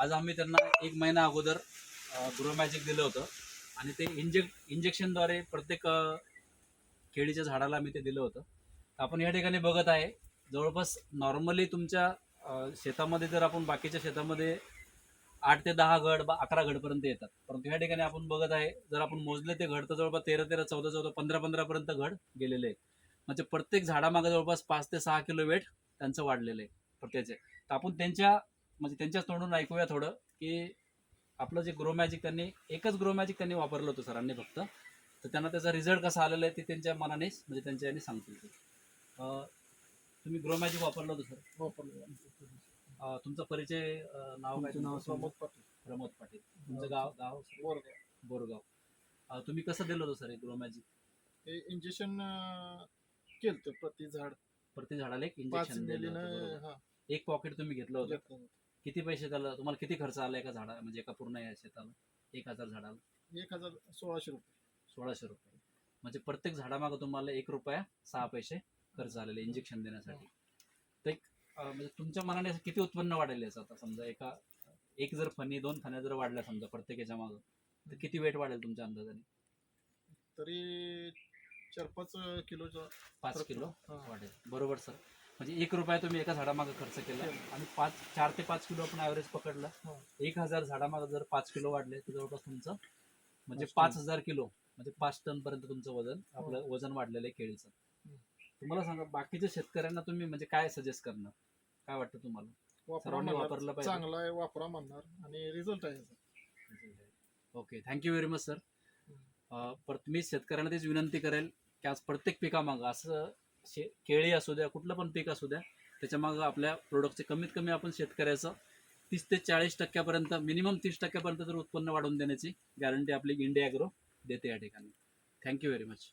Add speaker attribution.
Speaker 1: आज आम्ही त्यांना एक महिना अगोदर ग्रो मॅजिक दिलं होतं. आणि ते इंजेक्ट इंजेक्शनद्वारे प्रत्येक केळीच्या झाडाला आम्ही ते दिलं होतं. तर आपण या ठिकाणी बघत आहे जवळपास नॉर्मली तुमच्या शेतामध्ये जर आपण बाकीच्या शेतामध्ये आठ ते दहा घड बा अकरा घडपर्यंत येतात. परंतु ह्या ठिकाणी आपण बघत आहे जर आपण मोजले ते घड तर जवळपास तेरा तेरा चौदा चौदा पंधरा पंधरापर्यंत घड गेलेले आहेत. म्हणजे प्रत्येक झाडामागे जवळपास पाच ते सहा किलो वेट त्यांचं वाढलेलं आहे प्रत्येकाचे. तर आपण त्यांच्या म्हणजे त्यांच्याच तोंडून ऐकूया थोडं की आपलं जे ग्रो मॅजिक त्यांनी एकच ग्रो मॅजिक त्यांनी वापरलं होतं सरांनी फक्त. तर त्यांना त्याचा रिझल्ट कसा आलेला आहे ते त्यांच्या मनानेच म्हणजे त्यांच्या याने सांगतील तुम्ही ग्रो मॅजिक वापरलं होतं सर? अं, तुमचा परिचय नाव काय
Speaker 2: नाव? प्रमोद पाटील.
Speaker 1: प्रमोद पाटील. तुमचं गाव गाव?
Speaker 2: बोरगाव.
Speaker 1: बोरगाव. तुम्ही कसं दिलं होतं सर ग्रो मॅजिक?
Speaker 2: हे इंजेक्शन केलं प्रति झाड.
Speaker 1: प्रति झाडाला एक इंजेक्शन दिलं होतं,
Speaker 2: मिलीनं
Speaker 1: बरोबर.
Speaker 2: हा.
Speaker 1: एक पॉकेट तुम्ही घेतलं होतं. किती पैसे त्याला तुम्हाला किती खर्च आला एका झाडा म्हणजे एका पूर्ण या शेताला? एक हजार झाडाला?
Speaker 2: एक हजार सोळाशे रुपये.
Speaker 1: सोळाशे रुपये. म्हणजे प्रत्येक झाडामागं तुम्हाला एक रुपया सहा पैसे खर्च आलेले इंजेक्शन देण्यासाठी. तर एक अं, म्हणजे तुमच्या मनाने असं किती उत्पन्न वाढेल याचं आता समजा एका एक जर फणी दोन फण्या जर वाढल्या समजा प्रत्येक याच्या मागं तर किती वेट वाढेल तुमच्या अंदाजाने?
Speaker 2: तरी चार पाच किलोचा
Speaker 1: पाच
Speaker 2: फरक
Speaker 1: किलो
Speaker 2: हा.
Speaker 1: वाढेल. बरोबर सर. म्हणजे एक रुपया तुम्ही एका झाडामागं खर्च केला आणि पाच चार ते पाच किलो आपण ॲव्हरेज पकडला.
Speaker 2: हा.
Speaker 1: एक हजार झाडामागं जर पाच किलो वाढले तर जवळपास तुमचं म्हणजे
Speaker 2: पाच
Speaker 1: हजार किलो म्हणजे पाच टन पर्यंत तुमचं वजन आपलं वजन वाढलेलं आहे केळीचं. तुम्हाला सांगा बाकीच्या शेतकऱ्यांना तुम्ही म्हणजे काय सजेस्ट करणार? काय वाटतं तुम्हाला? सर्वांनी वापरलं पाहिजे.
Speaker 2: चांगला आहे वापरा म्हणणार आणि रिझल्ट आहे.
Speaker 1: Okay thank you very much sir परत मी शेतकऱ्यांना तीच विनंती करेल की आज प्रत्येक पिकामागं असं शे केळी असू द्या कुठलं पण पीक असू द्या त्याच्यामागं आपल्या प्रोडक्टचे कमीत कमी आपण शेतकऱ्याचं तीस ते चाळीस टक्क्यापर्यंत मिनिमम तीस टक्क्यापर्यंत तर उत्पन्न वाढवून देण्याची गॅरंटी आपली इंडिया ग्रो देते या ठिकाणी. Thank you very much